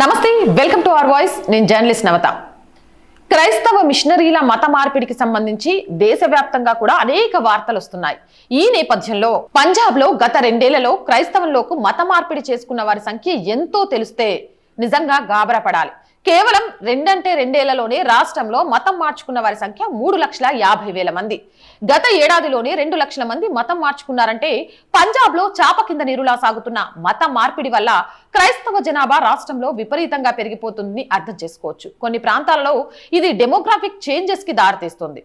నమస్తే welcome to our voice. నేను journalist నవత. క్రైస్తవ మిషనరీల మత మార్పిడికి సంబంధించి దేశవ్యాప్తంగా కూడా అనేక వార్తలు వస్తున్నాయి. ఈ నేపథ్యంలో పంజాబ్లో గత రెండేళ్ళలో క్రైస్తవంలోకి మత మార్పిడి చేసుకున్న వారి సంఖ్య ఎంతో తెలిస్తే నిజంగా గాబరా పడాలి. కేవలం రెండంటే రెండేళ్ళలోనే రాష్ట్రంలో మతం మార్చుకున్న వారి సంఖ్య మూడు లక్షల యాభై వేల మంది. గత ఏడాదిలోనే రెండు లక్షల మంది మతం మార్చుకున్నారంటే పంజాబ్లో చాప కింద నీరులా సాగుతున్న మత మార్పిడి వల్ల క్రైస్తవ జనాభా రాష్ట్రంలో విపరీతంగా పెరిగిపోతుందని అర్థం చేసుకోవచ్చు. కొన్ని ప్రాంతాలలో ఇది డెమోగ్రాఫిక్ చేంజెస్కి దారితీస్తుంది.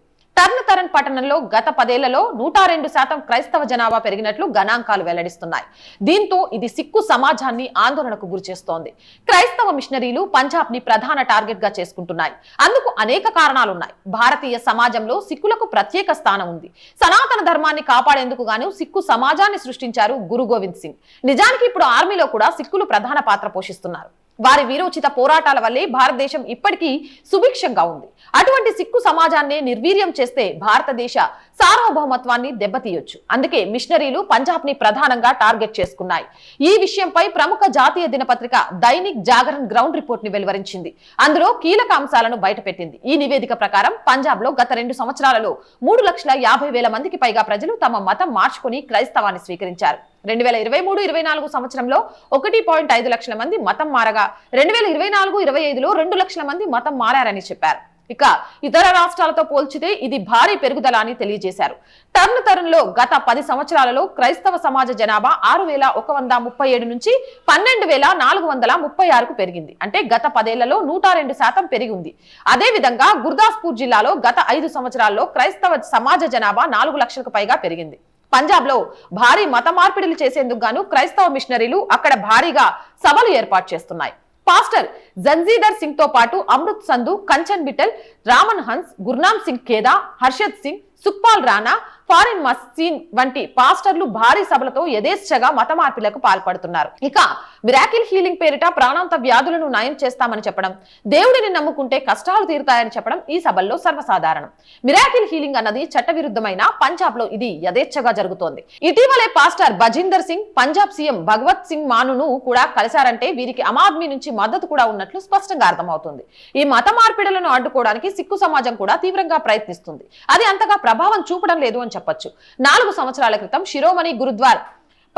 టర్న్ పట్టణంలో గత పదేళ్ళలో నూట రెండు శాతం క్రైస్తవ జనాభా పెరిగినట్లు గణాంకాలు వెల్లడిస్తున్నాయి. దీంతో ఇది సిక్కు సమాజాన్ని ఆందోళనకు గురిచేస్తోంది క్రైస్తవ మిషనరీలు పంజాబ్ని ప్రధాన టార్గెట్గా చేసుకుంటున్నాయి. అందుకు అనేక కారణాలున్నాయి. భారతీయ సమాజంలో సిక్కులకు ప్రత్యేక స్థానం ఉంది. సనాతన ధర్మాన్ని కాపాడేందుకు గాను సిక్కు సమాజాన్ని సృష్టించారు గురు గోవింద్ సింగ్. నిజానికి ఇప్పుడు ఆర్మీలో కూడా సిక్కులు ప్రధాన పాత్ర పోషిస్తున్నారు. వారి వీరోచిత పోరాటాల వల్లే భారతదేశం ఇప్పటికీ సుభిక్షంగా ఉంది. అటువంటి సిక్కు సమాజాన్ని నిర్వీర్యం చేస్తే భారతదేశ సార్వభౌమత్వాన్ని దెబ్బతీయొచ్చు. అందుకే మిషనరీలు పంజాబ్ని ప్రధానంగా టార్గెట్ చేసుకున్నాయి. ఈ విషయంపై ప్రముఖ జాతీయ దినపత్రిక దైనిక్ జాగరణ్ గ్రౌండ్ రిపోర్ట్ని వెలువరించింది. అందులో కీలక అంశాలను బయటపెట్టింది. ఈ నివేదిక ప్రకారం పంజాబ్లో గత రెండు సంవత్సరాలలో మూడు లక్షల యాభై వేల మందికి పైగా ప్రజలు తమ మతం మార్చుకుని క్రైస్తవాన్ని స్వీకరించారు. రెండు వేల ఇరవై మూడు ఇరవై నాలుగు సంవత్సరంలో ఒకటి పాయింట్ ఐదు లక్షల మంది మతం మారగా రెండు వేల ఇరవై నాలుగు ఇరవై ఐదులో రెండు లక్షల మంది మతం మారారని చెప్పారు. ఇక ఇతర రాష్ట్రాలతో పోల్చితే ఇది భారీ పెరుగుదల అని తెలియజేశారు. టర్న్ తరుణ్లో గత పది సంవత్సరాలలో క్రైస్తవ సమాజ జనాభా ఆరు వేల ఒక వంద ముప్పై ఏడు నుంచి పన్నెండు వేల నాలుగు వందల ముప్పై ఆరుకు పెరిగింది. అంటే గత పదేళ్ళలో నూట రెండు శాతం పెరిగి ఉంది. అదే విధంగా గుర్దాస్పూర్ జిల్లాలో గత ఐదు సంవత్సరాల్లో క్రైస్తవ సమాజ జనాభా నాలుగు లక్షలకు పైగా పెరిగింది. పంజాబ్లో భారీ మత మార్పిడులు చేసేందుకు గాను క్రైస్తవ మిషనరీలు అక్కడ భారీగా సభలు ఏర్పాటు చేస్తున్నాయి. పాస్టర్ జంజీదర్ సింగ్తో పాటు Amrit Sandhu Kanchan betel Raman Hans Gurnam Singh Kheda Harshad Singh Sukhpal Rana foreign machine వంటి పాస్టర్లు భారీ సభలతో యథేచ్ఛగా మత మార్పులకు పాల్పడుతున్నారు. ఇక మిరాకిల్ హీలింగ్ పేరిట ప్రాణాంత వ్యాధులను నయం చేస్తామని చెప్పడం దేవుడిని నమ్ముకుంటే కష్టాలు తీరుతాయని చెప్పడం ఈ సభల్లో సర్వసాధారణం. మిరాకిల్ హీలింగ్ అన్నది చట్టవిరుద్ధమైన పంజాబ్లో ఇది యథేచ్ఛగా జరుగుతోంది. ఇటీవలే పాస్టర్ బజిందర్ సింగ్ పంజాబ్ సీఎం భగవత్ సింగ్ మానును కూడా కలిశారంటే వీరికి ఆమ్ ఆద్మీ నుంచి మద్దతు కూడా ఉన్నట్లు స్పష్టంగా అర్థమవుతుంది. ఈ మత మార్పిడులను అడ్డుకోవడానికి సిక్కు సమాజం కూడా తీవ్రంగా ప్రయత్నిస్తుంది. అది అంతగా ప్రభావం చూపడం లేదు అని చెప్పొచ్చు. నాలుగు సంవత్సరాల క్రితం శిరోమణి గురుద్వార్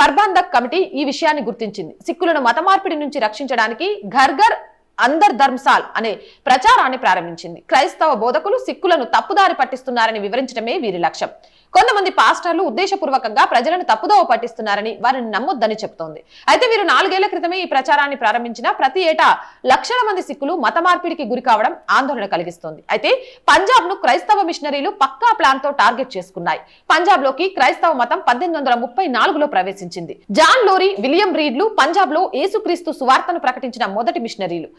పర్బంధక్ కమిటీ ఈ విషయాన్ని గుర్తించింది. సిక్కులను మత మార్పిడి నుంచి రక్షించడానికి ఘర్ఘర్ అందర్ ధర్మసాల్ అనే ప్రచారాన్ని ప్రారంభించింది. క్రైస్తవ బోధకులు సిక్కులను తప్పుదారి పట్టిస్తున్నారని వివరించడమే వీరి లక్ష్యం. కొంతమంది పాస్టర్లు ఉద్దేశపూర్వకంగా ప్రజలను తప్పుదోవ పట్టిస్తున్నారని వారిని నమ్మొద్దని చెబుతోంది అయితే వీరు నాలుగేళ్ళ క్రితమే ఈ ప్రచారాన్ని ప్రారంభించిన ప్రతి ఏటా లక్షల మంది సిక్కులు మత మార్పిడికి గురి కావడం ఆందోళన కలిగిస్తోంది. అయితే పంజాబ్ను క్రైస్తవ మిషనరీలు పక్కా ప్లాన్తో టార్గెట్ చేసుకున్నాయి. పంజాబ్లోకి క్రైస్తవ మతం పద్దెనిమిది వందల ముప్పై నాలుగులో ప్రవేశించింది. జాన్ లోరీ విలియం రీడ్లు పంజాబ్లో యేసుక్రీస్తు సువార్తను ప్రకటించిన మొదటి మిషనరీలు.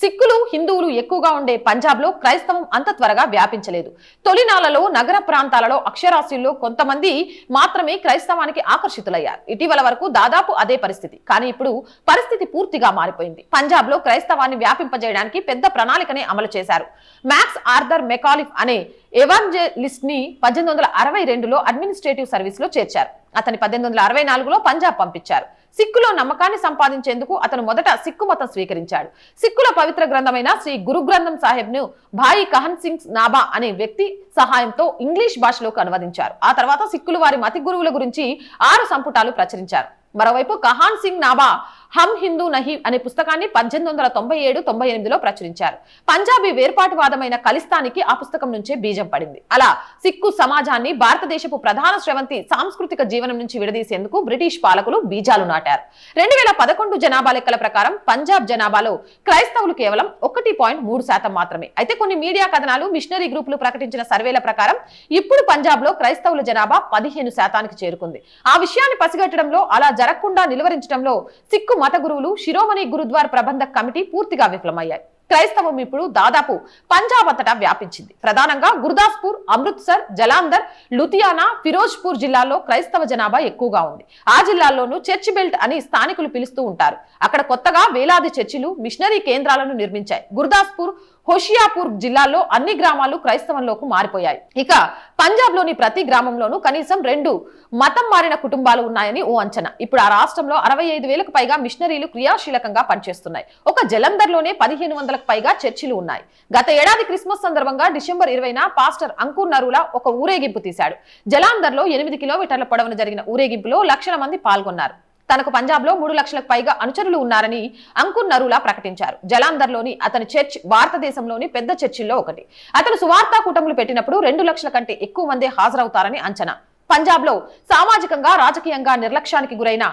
సిక్కులు హిందువులు ఎక్కువగా ఉండే పంజాబ్లో క్రైస్తవం అంత త్వరగా వ్యాపించలేదు. తొలినాలలో నగర ప్రాంతాలలో అక్షరాస్యుల్లో కొంతమంది మాత్రమే క్రైస్తవానికి ఆకర్షితులయ్యారు. ఇటీవల వరకు దాదాపు అదే పరిస్థితి. కానీ ఇప్పుడు పరిస్థితి పూర్తిగా మారిపోయింది. పంజాబ్లో క్రైస్తవాన్ని వ్యాపింపజేయడానికి పెద్ద ప్రణాళికనే అమలు చేశారు. మ్యాక్స్ ఆర్థర్ మెకాలిఫ్ అనే ఎవాంజలిస్ట్ని పద్దెనిమిది వందల అరవై రెండులో అడ్మినిస్ట్రేటివ్ సర్వీస్లో చేర్చారు. అతని పద్దెనిమిది వందల అరవై నాలుగులో పంజాబ్ పంపించారు. సిక్కులో నమ్మకాన్ని సంపాదించేందుకు అతను మొదట సిక్కు మతం స్వీకరించాడు. సిక్కుల పవిత్ర గ్రంథమైన శ్రీ గురు గ్రంథం సాహెబ్ను భాయి కహన్ సింగ్ నాబా అనే వ్యక్తి సహాయంతో ఇంగ్లీష్ భాషలోకి అనువదించారు. ఆ తర్వాత సిక్కులు వారి మతి గురువుల గురించి ఆరు సంపుటాలు ప్రచురించారు. మరోవైపు కహాన్ సింగ్ నాబా హమ్ హిందూ నహి అనే పుస్తకాన్ని పద్దెనిమిది వందల తొంభై ఏడు తొంభై ఎనిమిదిలో ప్రచురించారు. పంజాబీ వేర్పాటువాదమైన ఖలిస్తానికి ఆ పుస్తకం నుంచే బీజం పడింది. అలా సిక్కు సమాజాన్ని భారతదేశపు ప్రధాన స్రవంతి సాంస్కృతిక జీవనం నుంచి విడదీసేందుకు బ్రిటిష్ పాలకులు బీజాలు నాటారు. రెండు వేల పదకొండు జనాభా లెక్కల ప్రకారం పంజాబ్ జనాభాలో క్రైస్తవులు కేవలం ఒకటి పాయింట్ మూడు శాతం మాత్రమే. అయితే కొన్ని మీడియా కథనాలు మిషనరీ గ్రూపులు ప్రకటించిన సర్వేల ప్రకారం ఇప్పుడు పంజాబ్లో క్రైస్తవుల జనాభా పదిహేను శాతానికి చేరుకుంది. ఆ విషయాన్ని పసిగట్టడంలో అలా జరగకుండా నిలువరించడంలో సిక్కు మత గురువులు శిరోమణి గురుద్వార్ ప్రబంధ కమిటీ పూర్తిగా విఫలమయ్యాయి. క్రైస్తవం ఇప్పుడు దాదాపు పంజాబ్ అంతటా వ్యాపించింది. ప్రధానంగా గుర్దాస్పూర్ అమృత్సర్ జలాంధర్ లుధియానా ఫిరోజ్పూర్ జిల్లాల్లో క్రైస్తవ జనాభా ఎక్కువగా ఉంది. ఆ జిల్లాల్లోనూ చర్చ్ బెల్ట్ అని స్థానికులు పిలుస్తూ ఉంటారు. అక్కడ కొత్తగా వేలాది చర్చిలు మిషనరీ కేంద్రాలను నిర్మించాయి. గుర్దాస్పూర్ హోషియాపూర్ జిల్లాల్లో అన్ని గ్రామాలు క్రైస్తవంలోకి మారిపోయాయి. ఇక పంజాబ్లోని ప్రతి గ్రామంలోనూ కనీసం రెండు మతం మారిన కుటుంబాలు ఉన్నాయని ఓ అంచనా. ఇప్పుడు ఆ రాష్ట్రంలో అరవై ఐదు వేలకు పైగా మిషనరీలు క్రియాశీలకంగా పనిచేస్తున్నాయి. ఒక జలంధర్లోనే పదిహేను లక్షలకు పైగా చర్చిలు ఉన్నాయి. గత ఏడాది క్రిస్మస్ సందర్భంగా డిసెంబర్ ఇరవైన పాస్టర్ అంకుర్ నరులా ఒక ఊరేగింపు తీశాడు. జలాంధర్లో ఎనిమిది కిలోమీటర్ల పొడవున జరిగిన ఊరేగింపులో లక్షల మంది పాల్గొన్నారు. తనకు పంజాబ్లో మూడు లక్షలకు పైగా అనుచరులు ఉన్నారని అంకుర్ నరులా ప్రకటించారు. జలాంధర్లోని అతని చర్చ్ భారతదేశంలోని పెద్ద చర్చిల్లో ఒకటి. అతను సువార్తా కూటములు పెట్టినప్పుడు రెండు లక్షల కంటే ఎక్కువ మందే హాజరవుతారని అంచనా. పంజాబ్లో సామాజికంగా రాజకీయంగా నిర్లక్ష్యానికి గురైన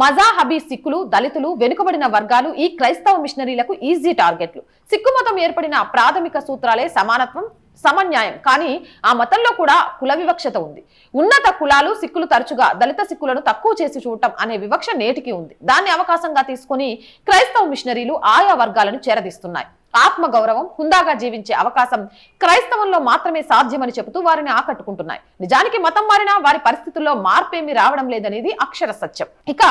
మజాహబీ సిక్కులు దళితులు వెనుకబడిన వర్గాలు ఈ క్రైస్తవ మిషనరీలకు ఈజీ టార్గెట్లు. సిక్కు మతం ఏర్పడిన ప్రాథమిక సూత్రాలే సమానత్వం సమన్యాయం. కానీ ఆ మతంలో కూడా కుల వివక్షత ఉంది. ఉన్నత కులాలు సిక్కులు తరచుగా దళిత సిక్కులను తక్కువ చేసి చూడటం అనే వివక్ష నేటికి ఉంది. దాన్ని అవకాశంగా తీసుకుని క్రైస్తవ మిషనరీలు ఆయా వర్గాలను చేరదీస్తున్నాయి. ఆత్మ గౌరవం హుందాగా జీవించే అవకాశం క్రైస్తవంలో మాత్రమే సాధ్యమని చెబుతూ వారిని ఆకట్టుకుంటున్నాయి. నిజానికి మతం మారినా వారి పరిస్థితుల్లో మార్పేమీ రావడం లేదనేది అక్షర సత్యం. ఇక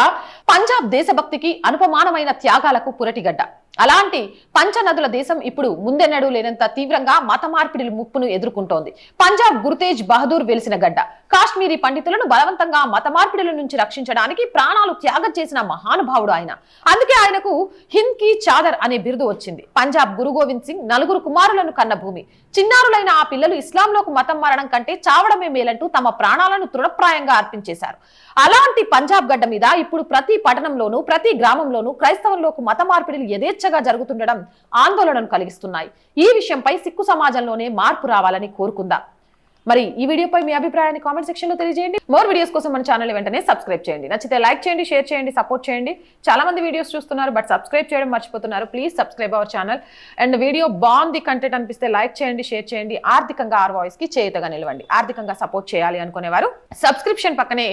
పంజాబ్ దేశభక్తికి అనుపమానమైన త్యాగాలకు పురటిగడ్డ. అలాంటి పంచనదుల దేశం ఇప్పుడు ముందెన్నడూ లేనంత తీవ్రంగా మత మార్పిడి ముప్పును ఎదుర్కొంటోంది. పంజాబ్ గురుతేజ్ బహదూర్ వెలిసిన గడ్డ. కాశ్మీరీ పండితులను బలవంతంగా మత మార్పిడుల నుంచి రక్షించడానికి ప్రాణాలు త్యాగం చేసిన మహానుభావుడు ఆయన. అందుకే ఆయనకు హింద్కి చాదర్ అనే బిరుదు వచ్చింది. పంజాబ్ గురు గోవింద్ సింగ్ నలుగురు కుమారులను కన్న భూమి. చిన్నారులైన ఆ పిల్లలు ఇస్లాంలోకి మతం మారడం కంటే చావడమే మేలంటూ తమ ప్రాణాలను తృణప్రాయంగా అర్పించేశారు. అలాంటి పంజాబ్ గడ్డ మీద ఇప్పుడు ప్రతి పట్టణంలోనూ ప్రతి గ్రామంలోనూ క్రైస్తవంలోకి మత మార్పిడిలు యథేచ్ఛగా జరుగుతుండడం ఆందోళనను కలిగిస్తున్నాయి. ఈ విషయంపై సిక్కు సమాజంలోనే మార్పు రావాలని కోరుకుందాం. మరి ఈ వీడియోపై మీ అభిప్రాయాన్ని కామెంట్ సెక్షన్లో తెలియజేయండి. మోర్ వీడియోస్ కోసం మన ఛానల్ వెంటనే సబ్స్క్రైబ్ చేయండి. నచ్చితే లైక్ చేయండి షేర్ చేయండి సపోర్ట్ చేయండి. చాలా మంది వీడియోస్ చూస్తున్నారు బట్ సబ్స్క్రైబ్ చేయడం మర్చిపోతున్నారు. Please subscribe our channel. And video బాగుంది కంటెంట్ అనిపిస్తే లైక్ చేయండి షేర్ చేయండి. ఆర్థికంగా ఆర్ వాయిస్కి చేయుతగా నిలవండి. ఆర్థికంగా సపోర్ట్ చేయాలి అనుకునేవారు. సబ్స్క్రిప్షన్ పక్కనే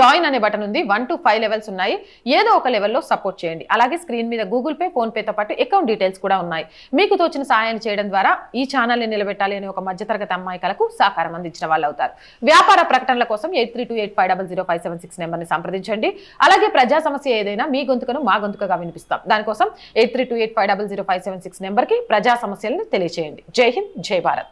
జాయిన్ అనే బటన్ ఉంది. వన్ టు ఫైవ్ లెవెల్స్ ఉన్నాయి. ఏదో ఒక లెవెల్లో సపోర్ట్ చేయండి. అలాగే స్క్రీన్ మీద గూగుల్ పే ఫోన్పేతో పాటు అకౌంట్ డీటెయిల్స్ కూడా ఉన్నాయి. మీకు తోచిన సాయాన్ని చేయడం ద్వారా ఈ ఛానల్ని నిలబెట్టాలి అనే ఒక మధ్యతరగతి అమ్మాయికలకు సహకారం అందించిన వాళ్ళు అవుతారు. వ్యాపార ప్రకటనల కోసం eight three two eight five double zero five seven six నెంబర్ని సంప్రదించండి. అలాగే ప్రజా సమస్య ఏదైనా మీ గొంతుకను మా గొంతుకగా వినిపిస్తాం. దానికోసం eight three two eight five double zero five seven six నెంబర్కి ప్రజా సమస్యలను తెలియజేయండి జై హింద్ జై భారత్.